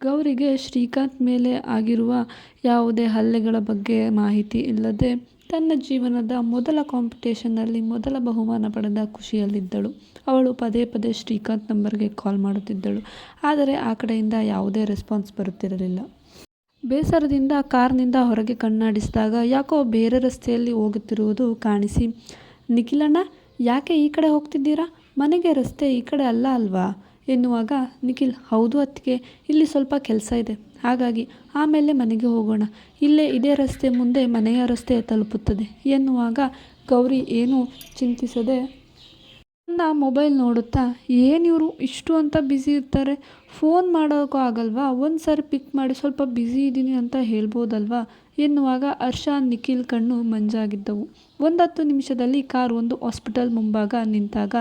ಗೌರಿಗೆ ಶ್ರೀಕಾಂತ್ ಮೇಲೆ ಆಗಿರುವ ಯಾವುದೇ ಹಲ್ಲೆಗಳ ಬಗ್ಗೆ ಮಾಹಿತಿ ಇಲ್ಲದೆ ತನ್ನ ಜೀವನದ ಮೊದಲ ಕಾಂಪಿಟೇಷನ್ನಲ್ಲಿ ಮೊದಲ ಬಹುಮಾನ ಪಡೆದ ಖುಷಿಯಲ್ಲಿದ್ದಳು. ಅವಳು ಪದೇ ಪದೇ ಶ್ರೀಕಾಂತ್ ನಂಬರ್ಗೆ ಕಾಲ್ ಮಾಡುತ್ತಿದ್ದಳು. ಆದರೆ ಆ ಕಡೆಯಿಂದ ಯಾವುದೇ ರೆಸ್ಪಾನ್ಸ್ ಬರುತ್ತಿರಲಿಲ್ಲ. ಬೇಸರದಿಂದ ಕಾರ್ನಿಂದ ಹೊರಗೆ ಕಣ್ಣಾಡಿಸಿದಾಗ ಯಾಕೋ ಬೇರೆ ರಸ್ತೆಯಲ್ಲಿ ಹೋಗುತ್ತಿರುವುದು ಕಾಣಿಸಿ, ನಿಖಿಲಣ್ಣ, ಯಾಕೆ ಈ ಕಡೆ ಹೋಗ್ತಿದ್ದೀರಾ? ಮನೆಗೆ ರಸ್ತೆ ಈ ಕಡೆ ಅಲ್ಲ ಅಲ್ವಾ? ಎನ್ನುವಾಗ ನಿಖಿಲ್, ಹೌದು ಅತ್ತಿಗೆ, ಇಲ್ಲಿ ಸ್ವಲ್ಪ ಕೆಲಸ ಇದೆ. ಹಾಗಾಗಿ ಆಮೇಲೆ ಮನೆಗೆ ಹೋಗೋಣ. ಇಲ್ಲೇ ಇದೇ ರಸ್ತೆ ಮುಂದೆ ಮನೆಯ ರಸ್ತೆ ತಲುಪುತ್ತದೆ ಎನ್ನುವಾಗ ಗೌರಿ ಏನೂ ಚಿಂತಿಸದೆ ನನ್ನ ಮೊಬೈಲ್ ನೋಡುತ್ತಾ, ಏನು ಇವರು, ಇಷ್ಟು ಅಂತ ಬ್ಯುಸಿ ಇರ್ತಾರೆ. ಫೋನ್ ಮಾಡೋಕ್ಕೂ ಆಗಲ್ವಾ? ಒಂದು ಸಾರಿ ಪಿಕ್ ಮಾಡಿ ಸ್ವಲ್ಪ ಬ್ಯುಸಿ ಇದ್ದೀನಿ ಅಂತ ಹೇಳ್ಬೋದಲ್ವಾ? ಎನ್ನುವಾಗ ಹರ್ಷ, ನಿಖಿಲ್ ಕಣ್ಣು ಮಂಜಾಗಿದ್ದವು. ಒಂದು ಹತ್ತು ನಿಮಿಷದಲ್ಲಿ ಕಾರ್ ಒಂದು ಹಾಸ್ಪಿಟಲ್ ಮುಂಭಾಗ ನಿಂತಾಗ,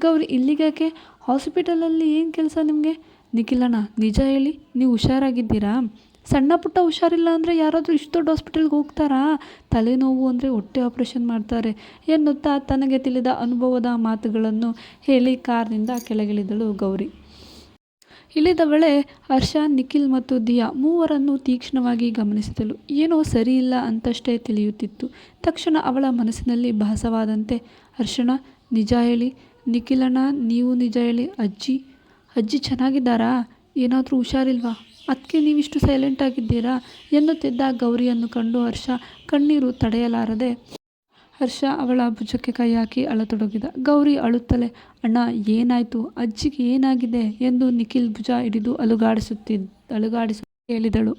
ಗೌರಿ ಇಲ್ಲಿಗೇಕೆ ಹಾಸ್ಪಿಟಲಲ್ಲಿ ಏನು ಕೆಲಸ ನಿಮಗೆ? ನಿಖಿಲಣ್ಣ, ನಿಜ ಹೇಳಿ, ನೀವು ಹುಷಾರಾಗಿದ್ದೀರಾ? ಸಣ್ಣ ಪುಟ್ಟ ಹುಷಾರಿಲ್ಲ ಅಂದರೆ ಯಾರಾದರೂ ಇಷ್ಟು ದೊಡ್ಡ ಹಾಸ್ಪಿಟಲ್ಗೆ ಹೋಗ್ತಾರಾ? ತಲೆನೋವು ಅಂದರೆ ಹೊಟ್ಟೆ ಆಪ್ರೇಷನ್ ಮಾಡ್ತಾರೆ. ಎನ್ನುತ್ತಾ ತನಗೆ ತಿಳಿದ ಅನುಭವದ ಮಾತುಗಳನ್ನು ಹೇಳಿ ಕಾರ್ನಿಂದ ಕೆಳಗಿಳಿದಳು ಗೌರಿ. ಇಳಿದವಳೆ ಹರ್ಷ, ನಿಖಿಲ್ ಮತ್ತು ದಿಯಾ ಮೂವರನ್ನು ತೀಕ್ಷ್ಣವಾಗಿ ಗಮನಿಸಿದಳು. ಏನೋ ಸರಿಯಿಲ್ಲ ಅಂತಷ್ಟೇ ತಿಳಿಯುತ್ತಿತ್ತು. ತಕ್ಷಣ ಅವಳ ಮನಸ್ಸಿನಲ್ಲಿ ಭಾಸವಾದಂತೆ, ಹರ್ಷಣ, ನಿಜ ಹೇಳಿ ನಿಖಿಲಣ್ಣ, ನೀವು ನಿಜ ಹೇಳಿ. ಅಜ್ಜಿ ಅಜ್ಜಿ ಚೆನ್ನಾಗಿದ್ದಾರಾ? ಏನಾದರೂ ಹುಷಾರಿಲ್ವಾ? ಅದಕ್ಕೆ ನೀವಿಷ್ಟು ಸೈಲೆಂಟ್ ಆಗಿದ್ದೀರಾ? ಎನ್ನುತ್ತಿದ್ದ ಗೌರಿಯನ್ನು ಕಂಡು ಹರ್ಷ ಕಣ್ಣೀರು ತಡೆಯಲಾರದೆ ಹರ್ಷ ಅವಳ ಭುಜಕ್ಕೆ ಕೈ ಹಾಕಿ ಅಳತೊಡಗಿದ. ಗೌರಿ ಅಳುತ್ತಲೇ, ಅಣ್ಣ, ಏನಾಯಿತು? ಅಜ್ಜಿಗೆ ಏನಾಗಿದೆ? ಎಂದು ನಿಖಿಲ್ ಭುಜ ಹಿಡಿದು ಅಲುಗಾಡಿಸುತ್ತಿದ್ದ ಅಲುಗಾಡಿಸು ಹೇಳಿದಳು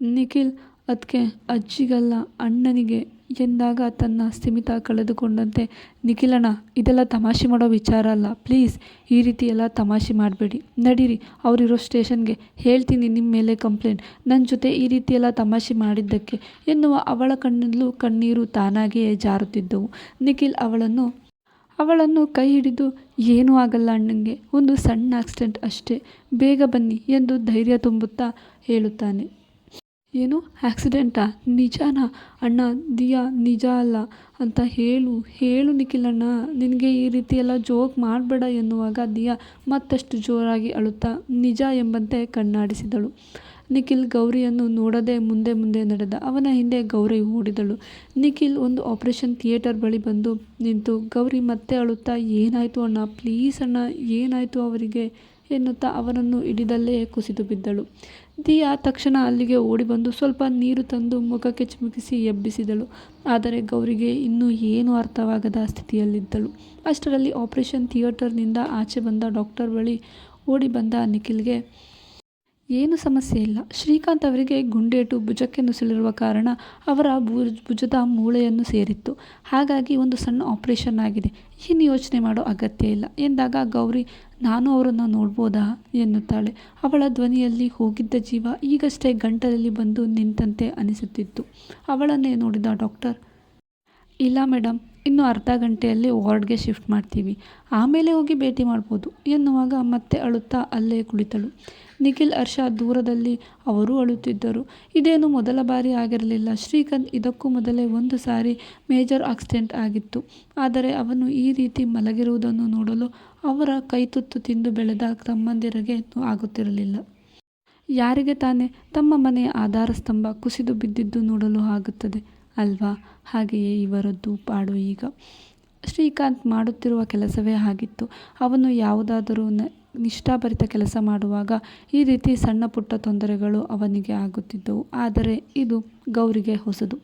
ನಿಖಿಲ್ ಅದಕ್ಕೆ ಅಜ್ಜಿಗಲ್ಲ, ಅಣ್ಣನಿಗೆ ಎಂದಾಗ ತನ್ನ ಸ್ಥಿಮಿತ ಕಳೆದುಕೊಂಡಂತೆ, ನಿಖಿಲಣ್ಣ, ಇದೆಲ್ಲ ತಮಾಷೆ ಮಾಡೋ ವಿಚಾರ ಅಲ್ಲ. ಪ್ಲೀಸ್, ಈ ರೀತಿ ಎಲ್ಲ ತಮಾಷೆ ಮಾಡಬೇಡಿ. ನಡೀರಿ, ಅವರಿರೋ ಸ್ಟೇಷನ್ಗೆ ಹೇಳ್ತೀನಿ ನಿಮ್ಮ ಮೇಲೆ ಕಂಪ್ಲೇಂಟ್. ನನ್ನ ಜೊತೆ ಈ ರೀತಿ ಎಲ್ಲ ತಮಾಷೆ ಮಾಡಿದ್ದಕ್ಕೆ ಎನ್ನುವ ಅವಳ ಕಣ್ಣಲ್ಲೂ ಕಣ್ಣೀರು ತಾನಾಗಿಯೇ ಜಾರುತ್ತಿದ್ದವು. ನಿಖಿಲ್ ಅವಳನ್ನು ಅವಳನ್ನು ಕೈ ಹಿಡಿದು, ಏನೂ ಆಗಲ್ಲ ಅಣ್ಣಂಗೆ, ಒಂದು ಸಣ್ಣ ಆಕ್ಸಿಡೆಂಟ್ ಅಷ್ಟೇ. ಬೇಗ ಬನ್ನಿ ಎಂದು ಧೈರ್ಯ ತುಂಬುತ್ತಾ ಹೇಳುತ್ತಾನೆ. ಏನು? ಆ್ಯಕ್ಸಿಡೆಂಟಾ ನಿಜನಾ? ಅಣ್ಣ, ದಿಯಾ, ನಿಜ ಅಲ್ಲ ಅಂತ ಹೇಳು. ಹೇಳು ನಿಖಿಲ್ ಅಣ್ಣ ನಿನಗೆ ಈ ರೀತಿ ಎಲ್ಲ ಜೋಕ್ ಮಾಡಬೇಡ ಎನ್ನುವಾಗ ದಿಯಾ ಮತ್ತಷ್ಟು ಜೋರಾಗಿ ಅಳುತ್ತಾ ನಿಜ ಎಂಬಂತೆ ಕಣ್ಣಾಡಿಸಿದಳು. ನಿಖಿಲ್ ಗೌರಿಯನ್ನು ನೋಡದೆ ಮುಂದೆ ಮುಂದೆ ನಡೆದ. ಅವನ ಹಿಂದೆ ಗೌರಿ ಓಡಿದಳು. ನಿಖಿಲ್ ಒಂದು ಆಪರೇಷನ್ ಥಿಯೇಟರ್ ಬಳಿ ಬಂದು ನಿಂತು, ಗೌರಿ, ಮತ್ತೆ ಅಳುತ್ತಾ? ಏನಾಯಿತು ಅಣ್ಣ? ಪ್ಲೀಸ್ ಅಣ್ಣ, ಏನಾಯಿತು ಅವರಿಗೆ? ಎನ್ನುತ್ತಾ ಅವನನ್ನು ಹಿಡಿದಲ್ಲೇ ಕುಸಿದು ಬಿದ್ದಳು. ದಿಯಾ ತಕ್ಷಣ ಅಲ್ಲಿಗೆ ಓಡಿ ಬಂದು ಸ್ವಲ್ಪ ನೀರು ತಂದು ಮುಖಕ್ಕೆ ಚಿಮುಕಿಸಿ ಎಬ್ಬಿಸಿದಳು. ಆದರೆ ಗೌರಿಗೆ ಇನ್ನೂ ಏನೂ ಅರ್ಥವಾಗದ ಸ್ಥಿತಿಯಲ್ಲಿದ್ದಳು. ಅಷ್ಟರಲ್ಲಿ ಆಪರೇಷನ್ ಥಿಯೇಟರ್ನಿಂದ ಆಚೆ ಬಂದ ಡಾಕ್ಟರ್ ಬಳಿ ಓಡಿ ಬಂದ ನಿಖಿಲ್ಗೆ ಏನು ಸಮಸ್ಯೆ ಇಲ್ಲ. ಶ್ರೀಕಾಂತ್ ಅವರಿಗೆ ಗುಂಡೇಟು ಭುಜಕ್ಕೆ ನುಸುಳಿರುವ ಕಾರಣ ಅವರ ಭುಜದ ಮೂಳೆಯನ್ನು ಸೇರಿತ್ತು. ಹಾಗಾಗಿ ಒಂದು ಸಣ್ಣ ಆಪರೇಷನ್ ಆಗಿದೆ. ಏನು ಯೋಚನೆ ಮಾಡೋ ಅಗತ್ಯ ಇಲ್ಲ. ಎಂದಾಗ ಗೌರಿ, ನಾನು ಅವರನ್ನು ನೋಡ್ಬೋದಾ? ಎನ್ನುತ್ತಾಳೆ. ಅವಳ ಧ್ವನಿಯಲ್ಲಿ ಹೋಗಿದ್ದ ಜೀವ ಈಗಷ್ಟೇ ಗಂಟಲಲ್ಲಿ ಬಂದು ನಿಂತಂತೆ ಅನಿಸುತ್ತಿತ್ತು. ಅವಳನ್ನೇ ನೋಡಿದ ಡಾಕ್ಟರ್, ಇಲ್ಲ ಮೇಡಮ್ ಇನ್ನು ಅರ್ಧ ಗಂಟೆಯಲ್ಲಿ ವಾರ್ಡ್ಗೆ ಶಿಫ್ಟ್ ಮಾಡ್ತೀವಿ. ಆಮೇಲೆ ಹೋಗಿ ಭೇಟಿ ಮಾಡ್ಬೋದು ಎನ್ನುವಾಗ ಮತ್ತೆ ಅಳುತ್ತಾ ಅಲ್ಲೇ ಕುಳಿತಳು. ನಿಖಿಲ್, ಹರ್ಷ ದೂರದಲ್ಲಿ ಅವರೂ ಅಳುತ್ತಿದ್ದರು. ಇದೇನು ಮೊದಲ ಬಾರಿ ಆಗಿರಲಿಲ್ಲ. ಶ್ರೀಕಾಂತ್ ಇದಕ್ಕೂ ಮೊದಲೇ ಒಂದು ಸಾರಿ ಮೇಜರ್ ಆಕ್ಸಿಡೆಂಟ್ ಆಗಿತ್ತು. ಆದರೆ ಅವನು ಈ ರೀತಿ ಮಲಗಿರುವುದನ್ನು ನೋಡಲು ಅವರ ಕೈತುತ್ತು ತಿಂದು ಬೆಳೆದ ತಮ್ಮಂದಿರಿಗೆ ಆಗುತ್ತಿರಲಿಲ್ಲ. ಯಾರಿಗೆ ತಾನೇ? ತಮ್ಮ ಮನೆಯ ಆಧಾರ ಸ್ತಂಭ ಕುಸಿದು ಬಿದ್ದಿದ್ದು ನೋಡಲು ಆಗುತ್ತದೆ. ಅಲ್ವಾ? ಹಾಗೆಯೇ ಇವರದ್ದು ಪಾಡು ಈಗ. ಶ್ರೀಕಾಂತ್ ಮಾಡುತ್ತಿರುವ ಕೆಲಸವೇ ಆಗಿತ್ತು. ಅವನು ಯಾವುದಾದರೂ ನ, ನಿಷ್ಠಾಭರಿತ ಕೆಲಸ ಮಾಡುವಾಗ ಈ ರೀತಿ ಸಣ್ಣ ಪುಟ್ಟ ತೊಂದರೆಗಳು ಅವನಿಗೆ ಆಗುತ್ತಿದ್ದವು. ಆದರೆ ಇದು ಗೌರಿಗೆ ಹೊಸದು.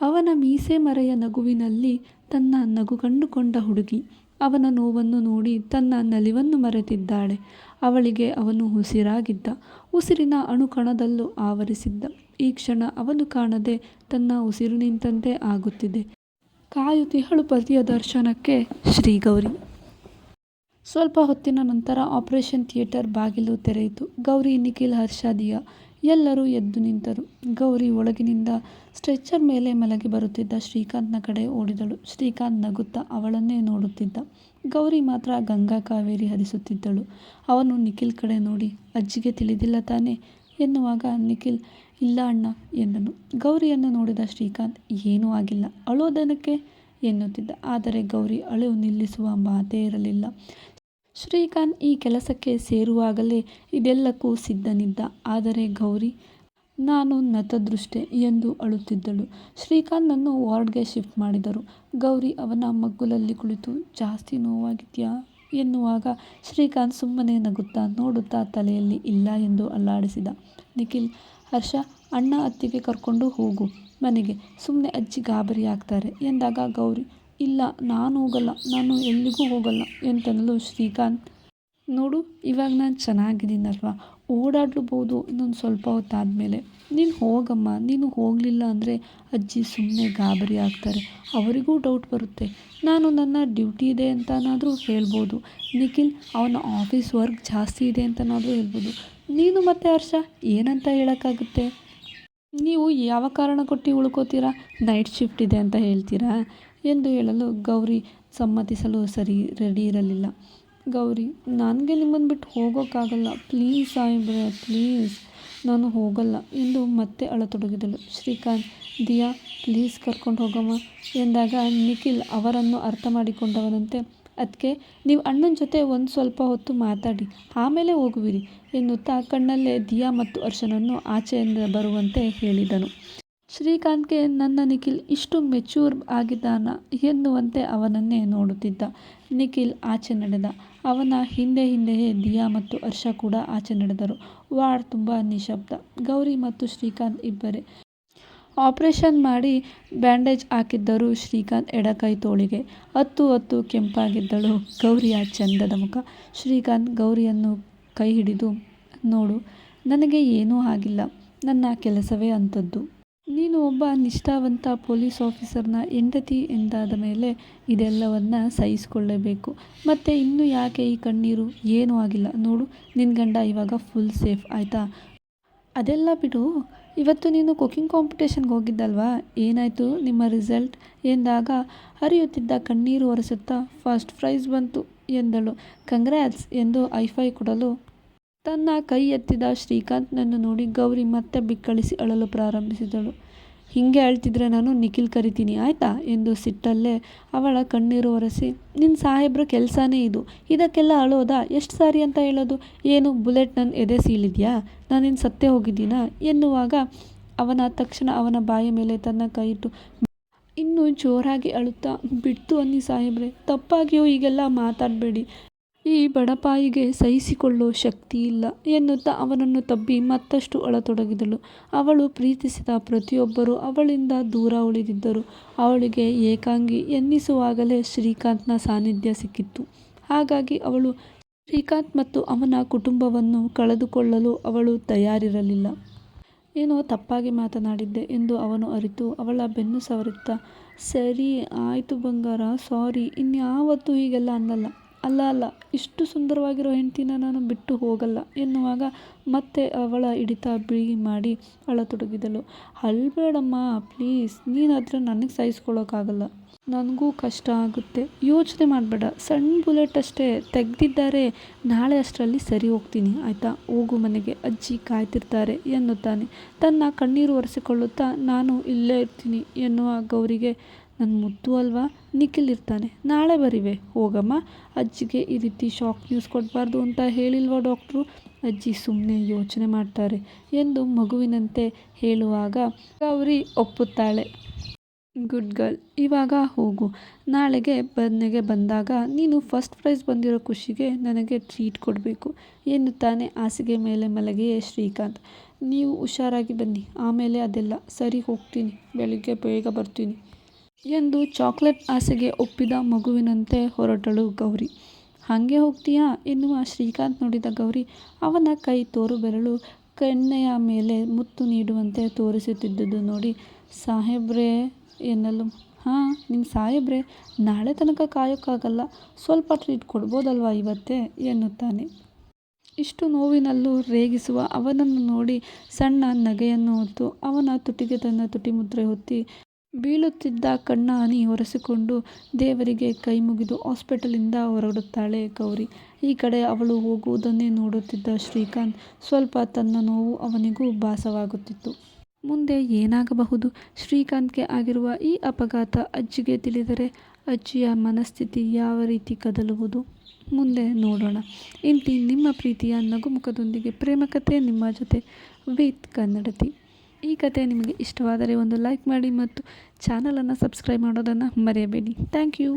ಅವನ ಮೀಸೆ ಮರೆಯ ನಗುವಿನಲ್ಲಿ ತನ್ನ ನಗು ಕಂಡುಕೊಂಡ ಹುಡುಗಿ, ಅವನ ನೋವನ್ನು ನೋಡಿ ತನ್ನ ನಲಿವನ್ನು ಮರೆತಿದ್ದಾಳೆ. ಅವಳಿಗೆ ಅವನು ಉಸಿರಾಗಿದ್ದ. ಉಸಿರಿನ ಅಣುಕಣದಲ್ಲೂ ಆವರಿಸಿದ್ದ. ಈ ಕ್ಷಣ ಅವನು ಕಾಣದೆ ತನ್ನ ಉಸಿರು ನಿಂತಂತೆ ಆಗುತ್ತಿದೆ. ಕಾಯುತಿಹಳು ಪತಿಯ ದರ್ಶನಕ್ಕೆ ಶ್ರೀಗೌರಿ. ಸ್ವಲ್ಪ ಹೊತ್ತಿನ ನಂತರ ಆಪರೇಷನ್ ಥಿಯೇಟರ್ ಬಾಗಿಲು ತೆರೆಯಿತು. ಗೌರಿ, ನಿಖಿಲ್ ಹರ್ಷಾದಿಯ ಎಲ್ಲರೂ ಎದ್ದು ನಿಂತರು. ಗೌರಿ ಒಳಗಿನಿಂದ ಸ್ಟ್ರೆಚ್ಚರ್ ಮೇಲೆ ಮಲಗಿ ಬರುತ್ತಿದ್ದ ಶ್ರೀಕಾಂತ್ನ ಕಡೆ ಓಡಿದಳು. ಶ್ರೀಕಾಂತ್ ನಗುತ್ತಾ ಅವಳನ್ನೇ ನೋಡುತ್ತಿದ್ದ. ಗೌರಿ ಮಾತ್ರ ಗಂಗಾ ಕಾವೇರಿ ಹರಿಸುತ್ತಿದ್ದಳು. ಅವನು ನಿಖಿಲ್ ಕಡೆ ನೋಡಿ, ಅಜ್ಜಿಗೆ ತಿಳಿದಿಲ್ಲ ತಾನೆ? ಎನ್ನುವಾಗ ನಿಖಿಲ್ ಇಲ್ಲ ಅಣ್ಣ, ಎಂದನು ಗೌರಿಯನ್ನು ನೋಡಿದ ಶ್ರೀಕಾಂತ್, ಏನೂ ಆಗಿಲ್ಲ, ಅಳೋದನಕ್ಕೆ, ಎನ್ನುತ್ತಿದ್ದ ಆದರೆ ಗೌರಿ ಅಳು ನಿಲ್ಲಿಸುವ ಮಾತೇ ಇರಲಿಲ್ಲ ಶ್ರೀಕಾಂತ್ ಈ ಕೆಲಸಕ್ಕೆ ಸೇರುವಾಗಲೇ ಇದೆಲ್ಲಕ್ಕೂ ಸಿದ್ಧನಿದ್ದ. ಆದರೆ ಗೌರಿ, ನಾನು ನತದೃಷ್ಟೆ, ಎಂದು ಅಳುತ್ತಿದ್ದಳು. ಶ್ರೀಕಾಂತ್ನನ್ನು ವಾರ್ಡ್ಗೆ ಶಿಫ್ಟ್ ಮಾಡಿದರು. ಗೌರಿ ಅವನ ಮಗ್ಗುಲಲ್ಲಿ ಕುಳಿತು, ಜಾಸ್ತಿ ನೋವಾಗಿದ್ಯಾ ಎನ್ನುವಾಗ ಶ್ರೀಕಾಂತ್ ಸುಮ್ಮನೆ ನಗುತ್ತಾ ನೋಡುತ್ತಾ ತಲೆಯಲ್ಲಿ ಇಲ್ಲ ಎಂದು ಅಲ್ಲಾಡಿಸಿದ. ನಿಖಿಲ್, ಹರ್ಷ, ಅಣ್ಣ ಅತ್ತಿಗೆ ಕರ್ಕೊಂಡು ಹೋಗು. ಮನೆಗೆ. ಸುಮ್ಮನೆ ಅಜ್ಜಿ ಗಾಬರಿ ಆಗ್ತಾರೆ. ಎಂದಾಗ ಗೌರಿ, ಇಲ್ಲ, ನಾನು ಹೋಗಲ್ಲ. ನಾನು ಎಲ್ಲಿಗೂ ಹೋಗಲ್ಲ ಎಂತನ್ನಲು ಶ್ರೀಕಾಂತ್, ನೋಡು, ಇವಾಗ ನಾನು ಚೆನ್ನಾಗಿದ್ದೀನಲ್ವಾ? ಓಡಾಡ್ಲೂಬಹುದು ಇನ್ನೊಂದು ಸ್ವಲ್ಪ ಹೊತ್ತಾದಮೇಲೆ. ನೀನು ಹೋಗಮ್ಮ, ನೀನು ಹೋಗಲಿಲ್ಲ ಅಂದರೆ ಅಜ್ಜಿ ಸುಮ್ಮನೆ ಗಾಬರಿ ಆಗ್ತಾರೆ. ಅವರಿಗೂ ಡೌಟ್ ಬರುತ್ತೆ. ನಾನು ನನ್ನ ಡ್ಯೂಟಿ ಇದೆ ಅಂತನಾದರೂ ಹೇಳ್ಬೋದು. ನಿಖಿಲ್, ಅವನ ಆಫೀಸ್ ವರ್ಕ್ ಜಾಸ್ತಿ ಇದೆ ಅಂತನಾದರೂ ಹೇಳ್ಬೋದು. ನೀನು ಮತ್ತೆ ಹರ್ಷ, ಏನಂತ ಹೇಳೋಕ್ಕಾಗುತ್ತೆ? ನೀವು ಯಾವ ಕಾರಣ ಕೊಟ್ಟು ಉಳ್ಕೋತೀರಾ? ನೈಟ್ ಶಿಫ್ಟ್ ಇದೆ ಅಂತ ಹೇಳ್ತೀರಾ? ಎಂದು ಹೇಳಲು ಗೌರಿ ಸಮ್ಮತಿಸಲು ಸರಿ ರೆಡಿ ಇರಲಿಲ್ಲ. ಗೌರಿ, ನನಗೆ ನಿಮ್ಮನ್ನು ಬಿಟ್ಟು ಹೋಗೋಕ್ಕಾಗಲ್ಲ ಪ್ಲೀಸ್ ಸಾಹೇಬ್ರೆ ಪ್ಲೀಸ್. ನಾನು ಹೋಗಲ್ಲ ಎಂದು ಮತ್ತೆ ಅಳತೊಡಗಿದಳು. ಶ್ರೀಕಾಂತ್, ದಿಯಾ, ಪ್ಲೀಸ್ ಕರ್ಕೊಂಡು ಹೋಗಮ್ಮ ಎಂದಾಗ ನಿಖಿಲ್ ಅವರನ್ನು ಅರ್ಥ ಮಾಡಿಕೊಂಡವನಂತೆ. ಅದಕ್ಕೆ ನೀವು ಅಣ್ಣನ ಜೊತೆ ಒಂದು ಸ್ವಲ್ಪ ಹೊತ್ತು ಮಾತಾಡಿ, ಆಮೇಲೆ ಹೋಗುವಿರಿ ಎನ್ನುತ್ತಾ ಕಣ್ಣಲ್ಲೇ ದಿಯಾ ಮತ್ತು ಅರ್ಶನನ್ನು ಆಚೆಯಿಂದ ಬರುವಂತೆ ಹೇಳಿದನು. ಶ್ರೀಕಾಂತ್ಗೆ ನನ್ನ ನಿಖಿಲ್ ಇಷ್ಟು ಮೆಚೂರ್ ಆಗಿದ್ದಾನ ಎನ್ನುವಂತೆ ಅವನನ್ನೇ ನೋಡುತ್ತಿದ್ದ. ನಿಖಿಲ್ ಆಚೆ ನಡೆದ. ಅವನ ಹಿಂದೆ ಹಿಂದೆಯೇ ದಿಯಾ ಮತ್ತು ಹರ್ಷ ಕೂಡ ಆಚೆ ನಡೆದರು. ವಾರ್ಡ್ ತುಂಬ ನಿಶಬ್ದ. ಗೌರಿ ಮತ್ತು ಶ್ರೀಕಾಂತ್ ಇಬ್ಬರೇ. ಆಪರೇಷನ್ ಮಾಡಿ ಬ್ಯಾಂಡೇಜ್ ಹಾಕಿದ್ದರು ಶ್ರೀಕಾಂತ್ ಎಡಕೈ ತೋಳಿಗೆ. ಹತ್ತು ಹತ್ತು ಕೆಂಪಾಗಿದ್ದಳು ಗೌರಿಯ ಚಂದದ ಮುಖ. ಶ್ರೀಕಾಂತ್ ಗೌರಿಯನ್ನು ಕೈ ಹಿಡಿದು, ನೋಡು, ನನಗೆ ಏನೂ ಆಗಿಲ್ಲ. ನನ್ನ ಕೆಲಸವೇ ಅಂಥದ್ದು. ನೀನು ಒಬ್ಬ ನಿಷ್ಠಾವಂತ ಪೊಲೀಸ್ ಆಫೀಸರ್ನ ಹೆಂಡತಿ ಎಂದಾದ ಮೇಲೆ ಇದೆಲ್ಲವನ್ನ ಸಹಿಸಿಕೊಳ್ಳಬೇಕು. ಮತ್ತು ಇನ್ನು ಯಾಕೆ ಈ ಕಣ್ಣೀರು? ಏನೂ ಆಗಿಲ್ಲ. ನೋಡು ನಿನ್ನ ಗಂಡ ಇವಾಗ ಫುಲ್ ಸೇಫ್ ಆಯಿತಾ? ಅದೆಲ್ಲ ಬಿಡು. ಇವತ್ತು ನೀನು ಕುಕಿಂಗ್ ಕಾಂಪಿಟೇಷನ್ಗೆ ಹೋಗಿದ್ದಲ್ವಾ? ಏನಾಯಿತು ನಿಮ್ಮ ರಿಸಲ್ಟ್ ಎಂದಾಗ ಹರಿಯುತ್ತಿದ್ದ ಕಣ್ಣೀರು ಒರೆಸುತ್ತಾ ಫಸ್ಟ್ ಪ್ರೈಸ್ ಬಂತು ಎಂದಳು. ಕಂಗ್ರ್ಯಾಟ್ಸ್ ಎಂದು ಐಫೈ ಕೊಡಲು ತನ್ನ ಕೈ ಎತ್ತಿದ ಶ್ರೀಕಾಂತ್ನನ್ನು ನೋಡಿ ಗೌರಿ ಮತ್ತೆ ಬಿಕ್ಕಳಿಸಿ ಅಳಲು ಪ್ರಾರಂಭಿಸಿದಳು. ಹೀಗೆ ಅಳ್ತಿದ್ರೆ ನಾನು ನಿಖಿಲ್ ಕರಿತೀನಿ, ಆಯಿತಾ? ಎಂದು ಸಿಟ್ಟಲ್ಲೇ ಅವಳ ಕಣ್ಣೀರು ಒರೆಸಿ ನಿನ್ನ ಸಾಹೇಬ್ರ ಕೆಲಸನೇ ಇದು. ಇದಕ್ಕೆಲ್ಲ ಅಳೋದಾ? ಎಷ್ಟು ಸಾರಿ ಅಂತ ಹೇಳೋದು? ಏನು, ಬುಲೆಟ್ ನನ್ನ ಎದೆ ಸೀಳಿದ್ಯಾ? ನಾನೇನು ಸತ್ತೇ ಹೋಗಿದ್ದೀನಾ? ಎನ್ನುವಾಗ ಅವನ, ತಕ್ಷಣ ಅವನ ಬಾಯಿ ಮೇಲೆ ತನ್ನ ಕೈ ಇಟ್ಟು ಇನ್ನೂ ಜೋರಾಗಿ ಅಳುತ್ತಾ, ಬಿಡ್ತು ಅನ್ನಿ ಸಾಹೇಬ್ರೆ. ತಪ್ಪಾಗಿಯೂ ಈಗೆಲ್ಲ ಮಾತಾಡಬೇಡಿ. ಈ ಬಡಪಾಯಿಗೆ ಸಹಿಸಿಕೊಳ್ಳೋ ಶಕ್ತಿ ಇಲ್ಲ ಎನ್ನುತ್ತಾ ಅವನನ್ನು ತಬ್ಬಿ ಮತ್ತಷ್ಟು ಅಳತೊಡಗಿದಳು. ಅವಳು ಪ್ರೀತಿಸಿದ ಪ್ರತಿಯೊಬ್ಬರೂ ಅವಳಿಂದ ದೂರ ಉಳಿದಿದ್ದರು. ಅವಳಿಗೆ ಏಕಾಂಗಿ ಎನ್ನಿಸುವಾಗಲೇ ಶ್ರೀಕಾಂತ್ನ ಸಾನ್ನಿಧ್ಯ ಸಿಕ್ಕಿತ್ತು. ಹಾಗಾಗಿ ಅವಳು ಶ್ರೀಕಾಂತ್ ಮತ್ತು ಅವನ ಕುಟುಂಬವನ್ನು ಕಳೆದುಕೊಳ್ಳಲು ಅವಳು ತಯಾರಿರಲಿಲ್ಲ. ಏನೋ ತಪ್ಪಾಗಿ ಮಾತನಾಡಿದ್ದೆ ಎಂದು ಅವನು ಅರಿತು ಅವಳ ಬೆನ್ನು ಸವರುತ್ತಾ, ಸರಿ, ಆಯಿತು ಬಂಗಾರ, ಸಾರಿ, ಇನ್ಯಾವತ್ತೂ ಹೀಗೆಲ್ಲ ಅನ್ನಲ್ಲ. ಅಲ್ಲ ಅಲ್ಲ. ಇಷ್ಟು ಸುಂದರವಾಗಿರೋ ಹೆಂಡತಿನ ನಾನು ಬಿಟ್ಟು ಹೋಗಲ್ಲ ಎನ್ನುವಾಗ ಮತ್ತೆ ಅವಳ ಹಿಡಿತ ಬಿಳಿ ಮಾಡಿ ಅಳತೊಡಗಿದಳು. ಅಳ್ಬೇಡಮ್ಮ ಪ್ಲೀಸ್. ನೀನಾದರೆ ನನಗೆ ಸಹಿಸ್ಕೊಳ್ಳೋಕ್ಕಾಗಲ್ಲ ನನಗೂ ಕಷ್ಟ ಆಗುತ್ತೆ. ಯೋಚನೆ ಮಾಡಬೇಡ. ಸಣ್ಣ ಬುಲೆಟ್ ಅಷ್ಟೇ ತೆಗೆದಿದ್ದಾರೆ. ನಾಳೆ ಅಷ್ಟರಲ್ಲಿ ಸರಿ ಹೋಗ್ತೀನಿ, ಆಯಿತಾ? ಹೋಗು ಮನೆಗೆ. ಅಜ್ಜಿ ಕಾಯ್ತಿರ್ತಾರೆ, ಎನ್ನುತ್ತಾನೆ. ತನ್ನ ಕಣ್ಣೀರು ಒರೆಸಿಕೊಳ್ಳುತ್ತಾ, ನಾನು ಇಲ್ಲೇ ಇರ್ತೀನಿ, ಎನ್ನುವ ಗೌರಿಗೆ ನನ್ನ ಮುದ್ದು ಅಲ್ವಾ? ನಿಖಿಲ್ ಇರ್ತಾನೆ. ನಾಳೆ ಬರಿವೆ. ಹೋಗಮ್ಮ. ಅಜ್ಜಿಗೆ ಈ ರೀತಿ ಶಾಕ್ ನ್ಯೂಸ್ ಕೊಡಬಾರ್ದು ಅಂತ ಹೇಳಿಲ್ವಾ ಡಾಕ್ಟ್ರು? ಅಜ್ಜಿ ಸುಮ್ಮನೆ ಯೋಚನೆ ಮಾಡ್ತಾರೆ. ಎಂದು ಮಗುವಿನಂತೆ ಹೇಳುವಾಗ ಗೌರಿ ಒಪ್ಪುತ್ತಾಳೆ. ಗುಡ್ ಗರ್ಲ್, ಇವಾಗ ಹೋಗು. ನಾಳೆಗೆ ಬನ್ನೆಗೆ ಬಂದಾಗ ನೀನು ಫಸ್ಟ್ ಪ್ರೈಸ್ ಬಂದಿರೋ ಖುಷಿಗೆ ನನಗೆ ಟ್ರೀಟ್ ಕೊಡಬೇಕು ಎನ್ನುತ್ತಾನೆ ಹಾಸಿಗೆ ಮೇಲೆ ಮಲಗಿಯೇ ಶ್ರೀಕಾಂತ್. ನೀವು ಹುಷಾರಾಗಿ ಬನ್ನಿ. ಆಮೇಲೆ ಅದೆಲ್ಲ. ಸರಿ, ಹೋಗ್ತೀನಿ. ಬೆಳಿಗ್ಗೆ ಬೇಗ ಬರ್ತೀನಿ. ಎಂದು ಚಾಕ್ಲೇಟ್ ಆಸೆಗೆ ಒಪ್ಪಿದ ಮಗುವಿನಂತೆ ಹೊರಟಳು ಗೌರಿ. ಹಾಗೆ ಹೋಗ್ತೀಯಾ? ಎನ್ನುವ ಶ್ರೀಕಾಂತ್ ನೋಡಿದ ಗೌರಿ ಅವನ ಕೈ ತೋರು ಬೆರಳು ಕಣ್ಣೆಯ ಮೇಲೆ ಮುತ್ತು ನೀಡುವಂತೆ ತೋರಿಸುತ್ತಿದ್ದುದು ನೋಡಿ, ಸಾಹೇಬ್ರೇ ಎನ್ನಲು, ಹಾಂ ನಿಮ್ಮ ಸಾಹೇಬ್ರೆ, ನಾಳೆ ತನಕ ಕಾಯೋಕ್ಕಾಗಲ್ಲ, ಸ್ವಲ್ಪ ಟ್ರೀಟ್ ಕೊಡ್ಬೋದಲ್ವಾ ಇವತ್ತೇ? ಎನ್ನುತ್ತಾನೆ. ಇಷ್ಟು ನೋವಿನಲ್ಲೂ ರೇಗಿಸುವ ಅವನನ್ನು ನೋಡಿ ಸಣ್ಣ ನಗೆಯನ್ನು ಹೊತ್ತು ಅವನ ತುಟಿಗೆ ತನ್ನ ತುಟಿ ಮುದ್ರೆ ಹೊತ್ತಿ ಬೀಳುತ್ತಿದ್ದ ಕಣ್ಣ ಹನಿ ಒರೆಸಿಕೊಂಡು ದೇವರಿಗೆ ಕೈ ಮುಗಿದು ಹಾಸ್ಪಿಟಲಿಂದ ಹೊರಡುತ್ತಾಳೆ ಗೌರಿ. ಈ ಕಡೆ ಅವಳು ಹೋಗುವುದನ್ನೇ ನೋಡುತ್ತಿದ್ದ ಶ್ರೀಕಾಂತ್ ಸ್ವಲ್ಪ ತನ್ನ ನೋವು ಅವನಿಗೂ ಭಾಸವಾಗುತ್ತಿತ್ತು. ಮುಂದೆ ಏನಾಗಬಹುದು? ಶ್ರೀಕಾಂತ್ಗೆ ಆಗಿರುವ ಈ ಅಪಘಾತ ಅಜ್ಜಿಗೆ ತಿಳಿದರೆ ಅಜ್ಜಿಯ ಮನಸ್ಥಿತಿ ಯಾವ ರೀತಿ ಕದಲುವುದು? ಮುಂದೆ ನೋಡೋಣ. ಇಂತಿ ನಿಮ್ಮ ಪ್ರೀತಿಯ ನಗುಮುಖದೊಂದಿಗೆ ಪ್ರೇಮಕತೆ ನಿಮ್ಮ ಜೊತೆ ವಿತ್ ಕನ್ನಡತಿ. ಈ ಕಥೆ ನಿಮಗೆ ಇಷ್ಟವಾದರೆ ಒಂದು ಲೈಕ್ ಮಾಡಿ ಮತ್ತು ಚಾನಲನ್ನು ಸಬ್ಸ್ಕ್ರೈಬ್ ಮಾಡೋದನ್ನು ಮರೆಯಬೇಡಿ. Thank you.